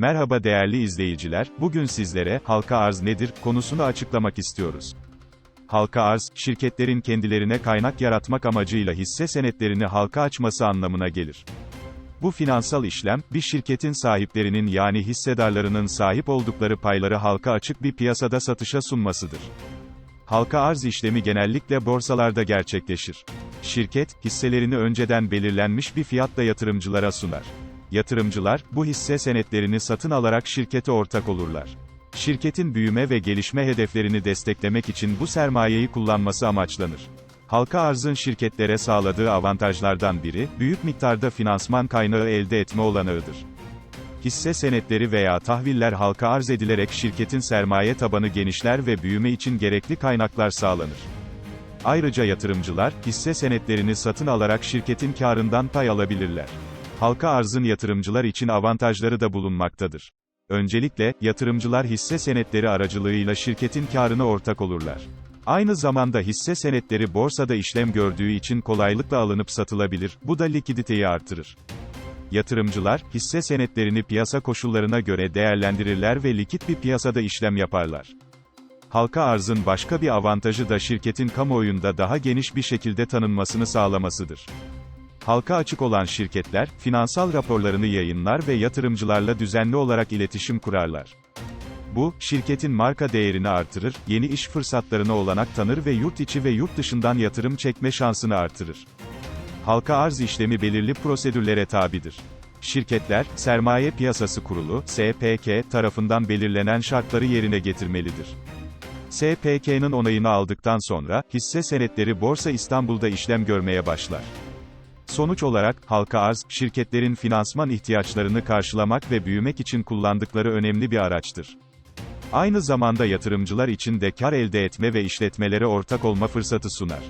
Merhaba değerli izleyiciler, bugün sizlere, halka arz nedir, konusunu açıklamak istiyoruz. Halka arz, şirketlerin kendilerine kaynak yaratmak amacıyla hisse senetlerini halka açması anlamına gelir. Bu finansal işlem, bir şirketin sahiplerinin yani hissedarlarının sahip oldukları payları halka açık bir piyasada satışa sunmasıdır. Halka arz işlemi genellikle borsalarda gerçekleşir. Şirket, hisselerini önceden belirlenmiş bir fiyatla yatırımcılara sunar. Yatırımcılar, bu hisse senetlerini satın alarak şirkete ortak olurlar. Şirketin büyüme ve gelişme hedeflerini desteklemek için bu sermayeyi kullanması amaçlanır. Halka arzın şirketlere sağladığı avantajlardan biri, büyük miktarda finansman kaynağı elde etme olanağıdır. Hisse senetleri veya tahviller halka arz edilerek şirketin sermaye tabanı genişler ve büyüme için gerekli kaynaklar sağlanır. Ayrıca yatırımcılar, hisse senetlerini satın alarak şirketin karından pay alabilirler. Halka arzın yatırımcılar için avantajları da bulunmaktadır. Öncelikle, yatırımcılar hisse senetleri aracılığıyla şirketin karına ortak olurlar. Aynı zamanda hisse senetleri borsada işlem gördüğü için kolaylıkla alınıp satılabilir, bu da likiditeyi artırır. Yatırımcılar, hisse senetlerini piyasa koşullarına göre değerlendirirler ve likit bir piyasada işlem yaparlar. Halka arzın başka bir avantajı da şirketin kamuoyunda daha geniş bir şekilde tanınmasını sağlamasıdır. Halka açık olan şirketler, finansal raporlarını yayınlar ve yatırımcılarla düzenli olarak iletişim kurarlar. Bu, şirketin marka değerini artırır, yeni iş fırsatlarına olanak tanır ve yurt içi ve yurt dışından yatırım çekme şansını artırır. Halka arz işlemi belirli prosedürlere tabidir. Şirketler, Sermaye Piyasası Kurulu, SPK, tarafından belirlenen şartları yerine getirmelidir. SPK'nın onayını aldıktan sonra, hisse senetleri Borsa İstanbul'da işlem görmeye başlar. Sonuç olarak, halka arz, şirketlerin finansman ihtiyaçlarını karşılamak ve büyümek için kullandıkları önemli bir araçtır. Aynı zamanda yatırımcılar için de kar elde etme ve işletmelere ortak olma fırsatı sunar.